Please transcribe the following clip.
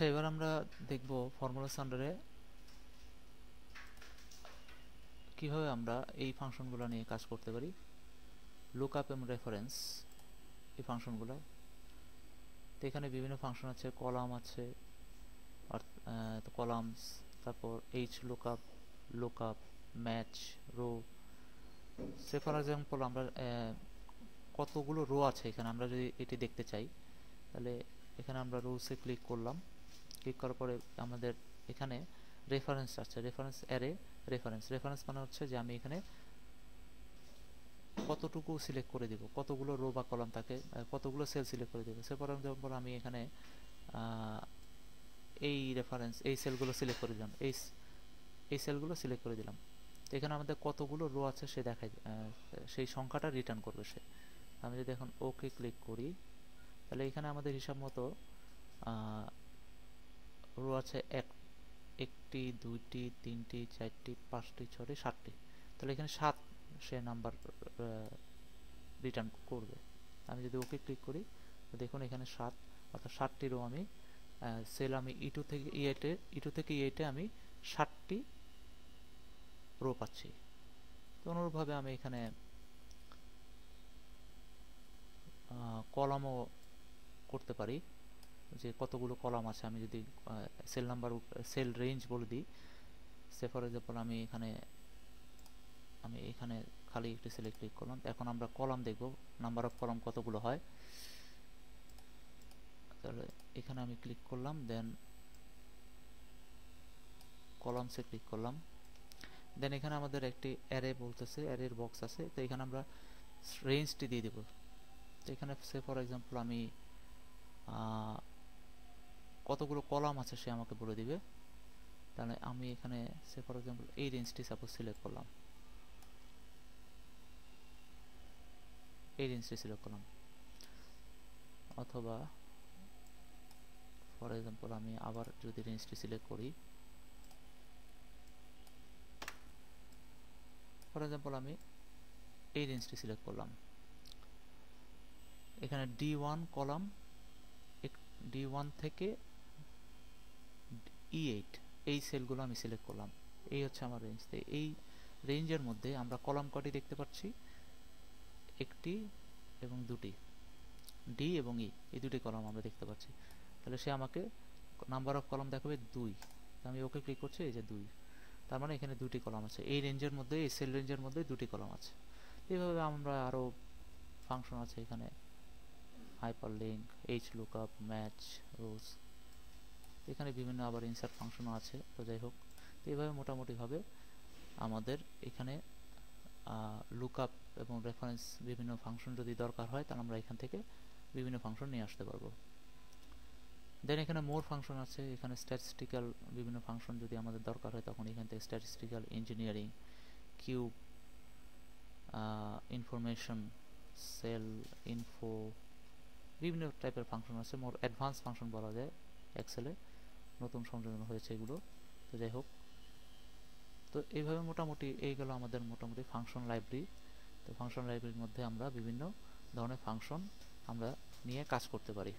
আচ্ছা এবার আমরা দেখব ফর্মুলা সান্ডারে কীভাবে আমরা এই ফাংশনগুলো নিয়ে কাজ করতে পারি। লুক আপ এবং রেফারেন্স এই ফাংশনগুলো তো এখানে বিভিন্ন ফাংশন আছে কলাম আছে কলামস তারপর H look up look up match row say for example আমরা কতগুলো রো আছে এখানে, আমরা যদি এটি দেখতে চাই, তাহলে এখানে আমরা রোসে ক্লিক করলাম। ক্লিক করার পরে আমাদের এখানে রেফারেন্স আছে রেফারেন্স অ্যারে রেফারেন্স রেফারেন্স মানে হচ্ছে যে আমি এখানে কতটুকু সিলেক্ট করে দিব, কতগুলো রো বা কলাম তাকে কতগুলো সেল সিলেক্ট করে দেব। সে ফর এক্সাম্পল আমি এখানে এই রেফারেন্স এই সেলগুলো সিলেক্ট করে দিলাম, এই এই সেলগুলো সিলেক্ট করে দিলাম। তো এখানে আমাদের কতগুলো রো আছে সে দেখায় সেই সংখ্যাটা রিটার্ন করবে সে। আমি যদি এখন ওকে ক্লিক করি, তাহলে এখানে আমাদের হিসাব মতো রো আছে এক, একটি, দুইটি, তিনটি, চারটি, পাঁচটি ছটি সাতটি। তাহলে এখানে সাত সে নাম্বার রিটার্ন করবে। আমি যদি ওকে ক্লিক করি দেখুন এখানে সাত, অর্থাৎ রো আমি সেল আমি ইটু থেকে ইয়েটে ইটু থেকে ই এইটে আমি ষাটটি রো পাচ্ছি। তো অনুরূপভাবে আমি এখানে কলামও করতে পারি। যে কতগুলো কলাম আছে, আমি যদি সেল নাম্বার সেল রেঞ্জ বলে দিই, সে ফর এক্সাম্পল আমি এখানে আমি এখানে খালি একটি সিলেক্ট ক্লিক করলাম। এখন আমরা কলাম দেখব নাম্বার অফ কলাম কতগুলো হয়। তাহলে এখানে আমি ক্লিক করলাম দেন কলামসে ক্লিক করলাম। দেন এখানে আমাদের একটি অ্যারে বলতেছে অ্যারের বক্স আছে। তো এখানে আমরা রেঞ্জটি দিয়ে দেব। তো এখানে সে ফর এক্সাম্পল আমি কতগুলো কলাম আছে সে আমাকে বলে দিবে। তাহলে আমি এখানে সে, ফর এক্সাম্পল এই রেঞ্জটি সাপোজ সিলেক্ট করলাম। এই রেঞ্জটি সিলেক্ট করলাম। অথবা ফর এক্সাম্পল আমি আবার যদি রেঞ্জটি সিলেক্ট করি। ফর এক্সাম্পল আমি এই রেঞ্জটি সিলেক্ট করলাম। এখানে D one column D one থেকে ই এইট এই সেলগুলো আমি সিলেক্ট করলাম। এই হচ্ছে আমার রেঞ্জ তো এই রেঞ্জের মধ্যে আমরা কলাম কটি দেখতে পাচ্ছি? একটি এবং দুটি। ডি এবং ই এই দুটি কলাম আমরা দেখতে পাচ্ছি। তাহলে সে আমাকে নাম্বার অফ কলাম দেখাবে দুই। আমি ওকে ক্লিক করছি, এই যে দুই। তার মানে এখানে দুটি কলাম আছে। এই রেঞ্জের মধ্যে, এই সেল রেঞ্জের মধ্যে দুটি কলাম আছে। এইভাবে আমরা আরও ফাংশন আছে এখানে। Hyper link H lookup match rows এখানে বিভিন্ন আবার ইনসার্ট ফাংশনও আছে, তো যাই হোক। তো এইভাবে মোটামুটিভাবে আমাদের এখানে লুকআপ এবং রেফারেন্স বিভিন্ন ফাংশন যদি দরকার হয়, তাহলে আমরা এখান থেকে বিভিন্ন ফাংশন নিয়ে আসতে পারব। দেন এখানে মোর ফাংশন আছে, এখানে স্ট্যাটিস্টিক্যাল বিভিন্ন ফাংশন যদি আমাদের দরকার হয়, তখন এখান থেকে statistical engineering cube information cell info বিভিন্ন টাইপের ফাংশন আছে। মোর অ্যাডভান্স ফাংশন বলা যায় এক্সেলে নতুন সংযোজন হয়েছে এগুলো। তো যাই হোক। তো এইভাবে মোটামুটি এই গেল আমাদের মোটামুটি ফাংশন লাইব্রেরি তো ফাংশন লাইব্রেরির মধ্যে আমরা বিভিন্ন ধরনের ফাংশন আমরা নিয়ে কাজ করতে পারি।